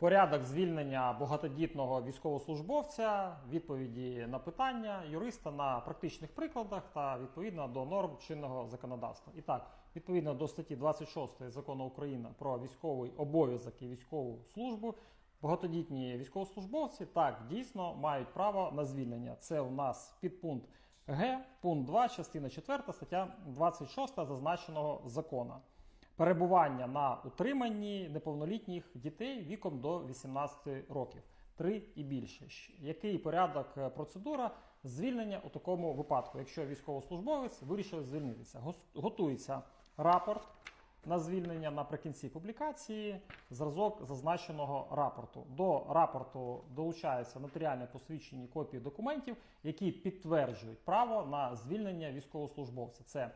Порядок звільнення багатодітного військовослужбовця, відповіді на питання юриста на практичних прикладах та відповідно до норм чинного законодавства. І так, відповідно до статті 26 закону України про військовий обов'язок і військову службу, багатодітні військовослужбовці так дійсно мають право на звільнення. Це у нас підпункт Г, пункт 2, частина 4, стаття 26 зазначеного закону перебування на утриманні неповнолітніх дітей віком до 18 років, 3 і більше. Який порядок е, процедура звільнення у такому випадку, якщо військовослужбовець вирішив звільнитися? Готується рапорт на звільнення наприкінці публікації, зразок зазначеного рапорту. До рапорту долучаються нотаріально посвідчені копії документів, які підтверджують право на звільнення військовослужбовця. Це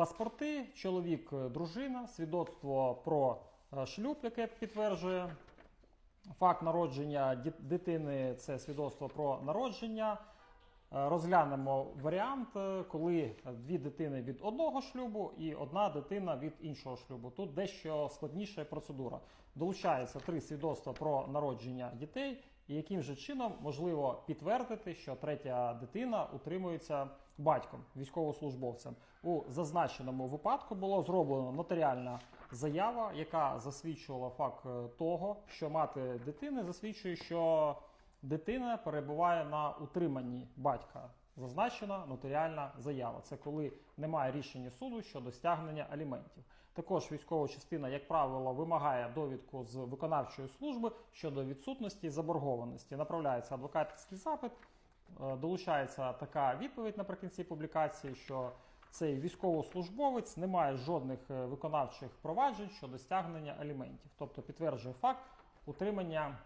Паспорти, чоловік, е, дружина, свідоцтво про е, шлюб, яке підтверджує факт народження дитини, це свідоцтво про народження. Е, Розглянемо варіант, коли дві дитини від одного шлюбу і одна дитина від іншого шлюбу. Тут дещо складніша процедура. Долучається три свідоцтва про народження дітей, і яким же чином можливо підтвердити, що третя дитина утримується батьком, військовослужбовцем. У зазначеному випадку було зроблено нотаріальна заява, яка засвідчувала факт е, того, що мати дитини засвідчує, що дитина перебуває на утриманні батька. Зазначена нотаріальна заява. Це коли немає рішення суду щодо стягнення аліментів. Також військова частина, як правило, вимагає довідку з виконавчої служби щодо відсутності заборгованості. Направляється адвокатський запит, е, долучається така відповідь наприкінці публікації, що цей військовослужбовець не має жодних е, виконавчих проваджень щодо стягнення аліментів, тобто підтверджує факт утримання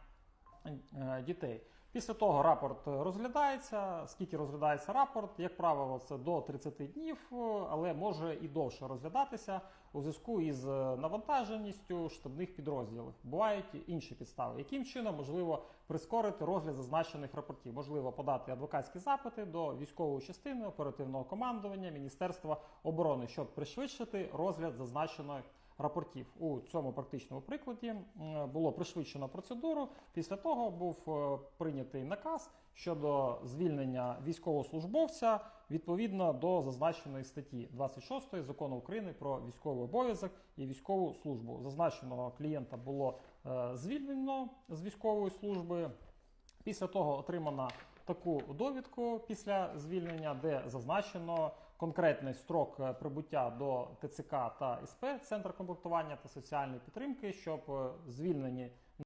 е, дітей. Після того рапорт розглядається. Скільки розглядається рапорт, як правило, це до 30 днів, але може і довше розглядатися у зв'язку із е, навантаженістю штабних підрозділів. Бувають інші підстави. Яким чином можливо прискорити розгляд зазначених рапортів? Можливо подати адвокатські запити до військової частини оперативного командування Міністерства оборони, щоб пришвидшити розгляд зазначеної рапортів. У цьому практичному прикладі було пришвидшено процедуру. Після того був е, прийнятий наказ щодо звільнення військовослужбовця відповідно до зазначеної статті 26 закону України про військовий обов'язок і військову службу. Зазначеного клієнта було е, звільнено з військової служби. Після того отримана таку довідку після звільнення, де зазначено конкретний строк е, прибуття до ТЦК та СП Центр комплектування та соціальної підтримки, щоб е, звільнені